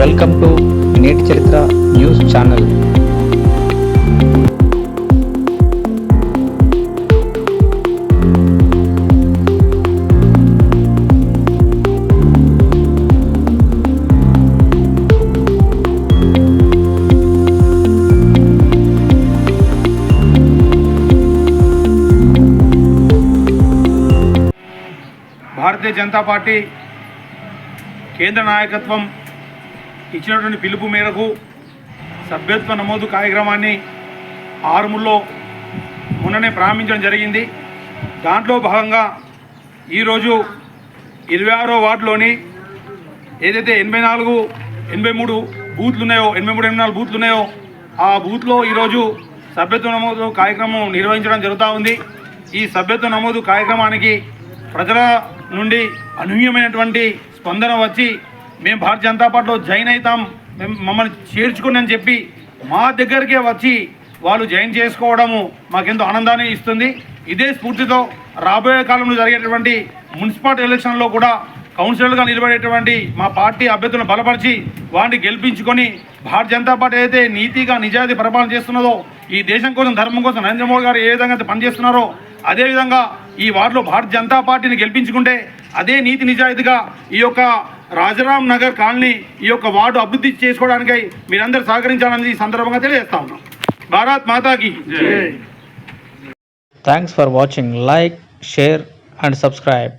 Welcome to నేటి చరిత్ర news channel. Bharatiya Janata party కేంద్ర నాయకత్వం ఇచ్చినటువంటి పిలుపు మేరకు సభ్యత్వ నమోదు కార్యక్రమాన్ని ఆరుముల్లో మొన్ననే ప్రారంభించడం జరిగింది. దాంట్లో భాగంగా ఈరోజు ఇరవై ఆరో వార్డులోని ఏదైతే ఎనభై నాలుగు ఎనభై మూడు బూత్లు ఉన్నాయో ఎనభై మూడు ఎనభై నాలుగు బూత్లు ఉన్నాయో ఆ బూత్లో ఈరోజు సభ్యత్వ నమోదు కార్యక్రమం నిర్వహించడం జరుగుతూ ఉంది. ఈ సభ్యత్వ నమోదు కార్యక్రమానికి ప్రజల నుండి అనూహ్యమైనటువంటి స్పందన వచ్చి మేము భారతీయ జనతా పార్టీలో జాయిన్ అవుతాం. మేము మమ్మల్ని చేర్చుకుని అని చెప్పి మా దగ్గరికే వచ్చి వాళ్ళు జాయిన్ చేసుకోవడము మాకెంతో ఆనందాన్ని ఇస్తుంది. ఇదే స్ఫూర్తితో రాబోయే కాలంలో జరిగేటువంటి మున్సిపాలిటీ ఎలక్షన్లో కూడా కౌన్సిలర్గా నిలబడేటువంటి మా పార్టీ అభ్యర్థులను బలపరిచి వాటిని గెలిపించుకొని భారతీయ జనతా పార్టీ అయితే నీతిగా నిజాయితీ పరిపాలన చేస్తున్నదో ఈ దేశం కోసం ధర్మం కోసం నరేంద్ర మోడీ గారు ఏ విధంగా అయితే పనిచేస్తున్నారో అదేవిధంగా ఈ వార్డులో భారతీయ జనతా పార్టీని గెలిపించుకుంటే అదే నీతి నిజాయితీగా ఈ యొక్క రాజరామ్ నగర్ కాలనీ ఈ యొక్క వార్డు అభివృద్ధి చేసుకోవడానికై మీరందరూ సహకరించాలని ఈ సందర్భంగా తెలియజేస్తా ఉన్నాం. భారత్ మాతాకి thanks for watching like share and subscribe.